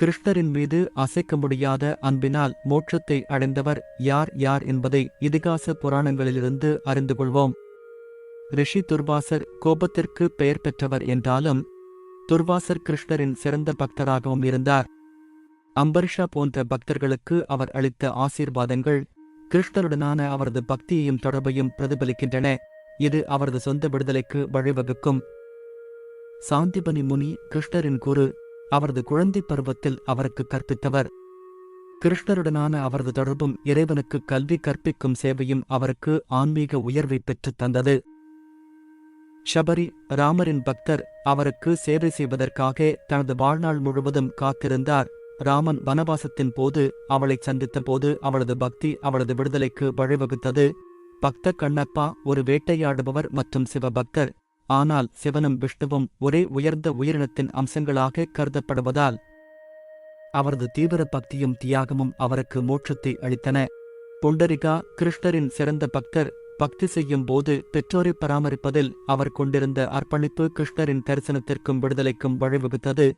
கிருஷ்ணரின் மீது அசைக்க முடியாத அன்பினால் மோட்சத்தை அடைந்தவர் யார் யார் என்பதை இதிகாச புராணங்களிலிருந்து அறிந்து கொள்வோம். ரிஷி துர்வாசர் கோபத்திற்கு பெயர் பெற்றவர் என்றாலும் துர்வாசர் கிருஷ்ணரின் சிறந்த பக்தராகவும் இருந்தார். அம்பரிஷா போன்ற பக்தர்களுக்கு அவர் அளித்த ஆசீர்வாதங்கள் கிருஷ்ணருடனான அவரது பக்தியையும் தொடர்பையும் பிரதிபலிக்கின்றன. இது அவரது சொந்த விடுதலைக்கு வழிவகுக்கும். சாந்திபனி முனி கிருஷ்ணரின் குரு அவரது குழந்தை பருவத்தில் அவருக்கு கற்பித்தவர். கிருஷ்ணருடனான அவரது தொடர்பும் இறைவனுக்கு கல்வி கற்பிக்கும் சேவையும் அவருக்கு ஆன்மீக உயர்வை பெற்றுத் தந்தது. ஷபரி ராமரின் பக்தர் அவருக்கு சேவை செய்வதற்காக தனது வாழ்நாள் முழுவதும் காத்திருந்தார். ராமன் வனவாசத்தின் போது அவளை சந்தித்தபோது அவளது பக்தி அவளது விடுதலைக்கு வழிவகுத்தது. பக்த கண்ணப்பா ஒரு வேட்டையாடுபவர் மற்றும் சிவபக்தர். ஆனால் சிவனும் விஷ்ணுவும் ஒரே உயர்ந்த உயிரினத்தின் அம்சங்களாக கருதப்படுவதால் அவரது தீவிர பக்தியும் தியாகமும் அவருக்கு மோட்சத்தை அளித்தன. புண்டரிகா கிருஷ்ணரின் சிறந்த பக்தர் பக்தி செய்யும் போது பெற்றோரை பராமரிப்பதில் அவர் கொண்டிருந்த அர்ப்பணிப்பு கிருஷ்ணரின் தரிசனத்திற்கும் விடுதலைக்கும் வழிவகுத்தது.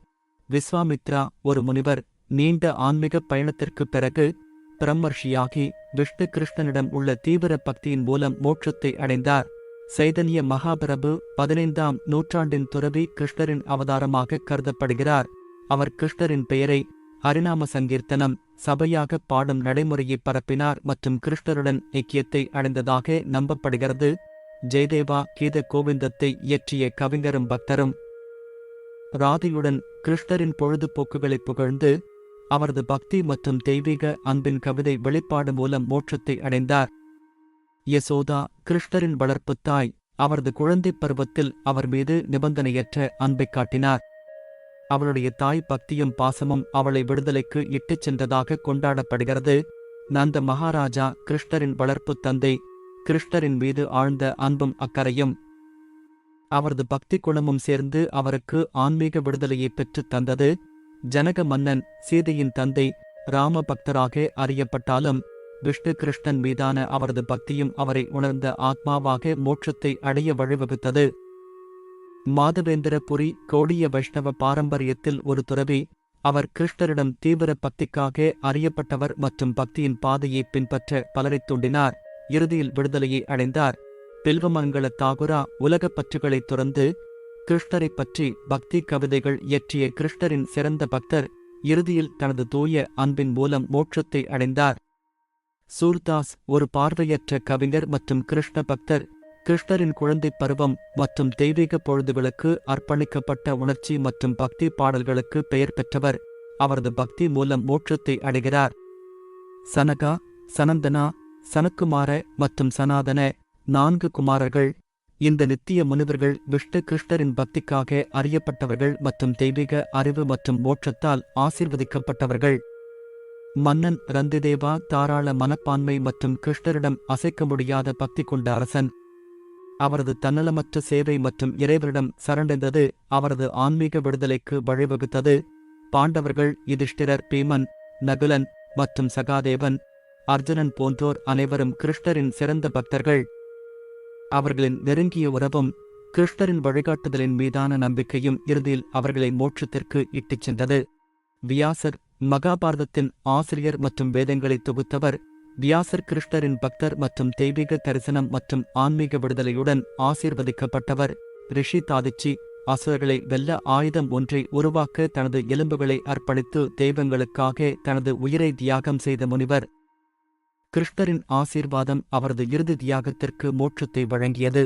விஸ்வாமித்ரா ஒரு முனிவர் நீண்ட ஆன்மீக பயணத்திற்குப் பிறகு பிரம்மர்ஷியாகி விஷ்ணு கிருஷ்ணனிடம் உள்ள தீவிர பக்தியின் மூலம் மோட்சத்தை அடைந்தார். சைதன்ய மகாபிரபு பதினைந்தாம் நூற்றாண்டின் துறவி கிருஷ்ணரின் அவதாரமாக கருதப்படுகிறார். அவர் கிருஷ்ணரின் பெயரை ஹரிநாம சங்கீர்த்தனம் சபையாக பாடும் நடைமுறையை பரப்பினார் மற்றும் கிருஷ்ணருடன் ஐக்கியத்தை அடைந்ததாக நம்பப்படுகிறது. ஜெயதேவா கீத கோவிந்தத்தை இயற்றிய கவிஞரும் பக்தரும். ராதியுடன் கிருஷ்ணரின் பொழுதுபோக்குகளை புகழ்ந்து அவரது பக்தி மற்றும் தெய்வீக அன்பின் கவிதை வெளிப்பாடு மூலம் மோட்சத்தை அடைந்தார். யசோதா கிருஷ்ணரின் வளர்ப்புத் தாய். அவரது குழந்தைப் பருவத்தில் அவர் மீது நிபந்தனையற்ற அன்பைக் காட்டினார். அவளுடைய தாய் பக்தியும் பாசமும் அவளை விடுதலைக்கு இட்டுச் சென்றதாக கொண்டாடப்படுகிறது. நந்த மகாராஜா கிருஷ்ணரின் வளர்ப்புத் தந்தை கிருஷ்ணரின் மீது ஆழ்ந்த அன்பும் அக்கறையும் அவரது பக்தி குணமும் சேர்ந்து அவருக்கு ஆன்மீக விடுதலையை பெற்றுத் தந்தது. ஜனக மன்னன் சீதையின் தந்தை ராம பக்தராக அறியப்பட்டாலும் விஷ்ணு கிருஷ்ணன் மீதான அவரது பக்தியும் அவரை உணர்ந்த ஆத்மாவாக மோட்சத்தை அடைய வழிவகுத்தது. மாதவேந்திரபுரி கோடிய வைஷ்ணவ பாரம்பரியத்தில் ஒரு துறவி அவர் கிருஷ்ணரிடம் தீவிர பக்திக்காக அறியப்பட்டவர் மற்றும் பக்தியின் பாதையை பின்பற்ற பலரைத் தூண்டினார். இறுதியில் விடுதலையை அடைந்தார். பில்வமங்கல தாகுரா உலகப் பற்றுகளைத் துறந்து கிருஷ்ணரைப் பற்றி பக்தி கவிதைகள் இயற்றிய கிருஷ்ணரின் சிறந்த பக்தர் இறுதியில் தனது தூய அன்பின் மூலம் மோட்சத்தை அடைந்தார். சூர்தாஸ் ஒரு பார்வையற்ற கவிஞர் மற்றும் கிருஷ்ண பக்தர். கிருஷ்ணரின் குழந்தைப் பருவம் மற்றும் தெய்வீக பொழுதுகளுக்கு அர்ப்பணிக்கப்பட்ட உணர்ச்சி மற்றும் பக்தி பாடல்களுக்கு பெயர் பெற்றவர். அவரது பக்தி மூலம் மோட்சத்தை அடைகிறார். சனகா சனந்தனா சனக்குமார மற்றும் சனாதன நான்கு குமாரர்கள். இந்த நித்திய முனிவர்கள் விஷ்ணு கிருஷ்ணரின் பக்திக்காக அறியப்பட்டவர்கள் மற்றும் தெய்வீக அறிவு மற்றும் மோட்சத்தால் ஆசீர்வதிக்கப்பட்டவர்கள். மன்னன் ரந்திதேவா தாராள மனப்பான்மை மற்றும் கிருஷ்ணரிடம் அசைக்க முடியாத பக்தி கொண்ட அரசன். அவரது தன்னலமற்ற சேவை மற்றும் இறைவரிடம் சரண்டெந்தது அவரது ஆன்மீக விடுதலைக்கு வழிவகுத்தது. பாண்டவர்கள் யுதிஷ்டிரர் பீமன் நகுலன் மற்றும் சகாதேவன் அர்ஜுனன் போன்றோர் அனைவரும் கிருஷ்ணரின் சிறந்த பக்தர்கள். அவர்களின் நெருங்கிய உறவும் கிருஷ்ணரின் வழிகாட்டுதலின் மீதான நம்பிக்கையும் இறுதியில் அவர்களை மோட்சத்திற்கு இட்டுச் சென்றது. வியாசர் மகாபாரதத்தின் ஆசிரியர் மற்றும் வேதங்களை தொகுத்தவர் வியாசர் கிருஷ்ணரின் பக்தர் மற்றும் தெய்வீக தரிசனம் மற்றும் ஆன்மீக விடுதலையுடன் ஆசீர்வதிக்கப்பட்டவர். ரிஷி தாதிச்சி அசுரர்களை வெல்ல ஆயுதம் ஒன்றை உருவாக்க தனது எலும்புகளை அர்ப்பணித்து தெய்வங்களுக்காக தனது உயிரை தியாகம் செய்த முனிவர். கிருஷ்ணரின் ஆசீர்வாதம் அவரது இறுதி தியாகத்திற்கு மோட்சத்தை வழங்கியது.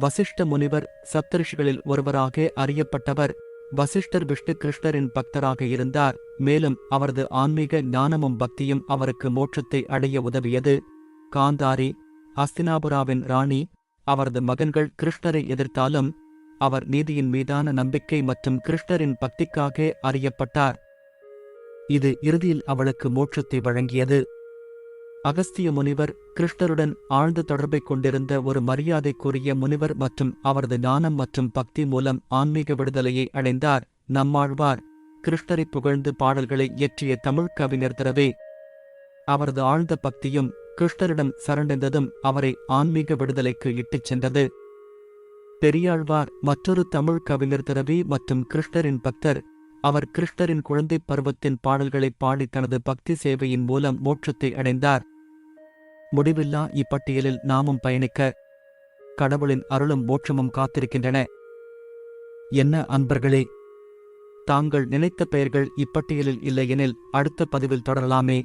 வசிஷ்ட முனிவர் சப்தரிஷிகளில் ஒருவராக அறியப்பட்டவர். வசிஷ்டர் விஷ்ணு கிருஷ்ணரின் பக்தராக இருந்தார். மேலும் அவரது ஆன்மீக ஞானமும் பக்தியும் அவருக்கு மோட்சத்தை அடைய உதவியது. காந்தாரி அஸ்தினாபுராவின் ராணி அவரது மகன்கள் கிருஷ்ணரை எதிர்த்தாலும் அவர் நீதியின் மீதான நம்பிக்கை மற்றும் கிருஷ்ணரின் பக்திக்காக அறியப்பட்டார். இது இறுதியில் அவளுக்கு மோட்சத்தை வழங்கியது. அகஸ்திய முனிவர் கிருஷ்ணருடன் ஆழ்ந்த தொடர்பைக் கொண்டிருந்த ஒரு மரியாதைக்குரிய முனிவர் மற்றும் அவரது ஞானம் மற்றும் பக்தி மூலம் ஆன்மீக விடுதலையை அடைந்தார். நம்மாழ்வார் கிருஷ்ணரை புகழ்ந்து பாடல்களை இயற்றிய தமிழ் கவிஞர் திரவே. அவரது ஆழ்ந்த பக்தியும் கிருஷ்ணரிடம் சரணடைந்ததும் அவரை ஆன்மீக விடுதலைக்கு இட்டுச் சென்றது. பெரியாழ்வார் மற்றொரு தமிழ் கவிஞர் திரவி மற்றும் கிருஷ்ணரின் பக்தர். அவர் கிருஷ்ணரின் குழந்தைப் பருவத்தின் பாடல்களைப் பாடி தனது பக்தி சேவையின் மூலம் மோட்சத்தை அடைந்தார். முடிவில்லா இப்பட்டியலில் நாமும் பயணிக்க கடவுளின் அருளும் மோட்சமும் காத்திருக்கின்றன. என்ன அன்பர்களே தாங்கள் நினைத்த பெயர்கள் இப்பட்டியலில் இல்லையெனில் அடுத்த பதிவில் தொடரலாமே.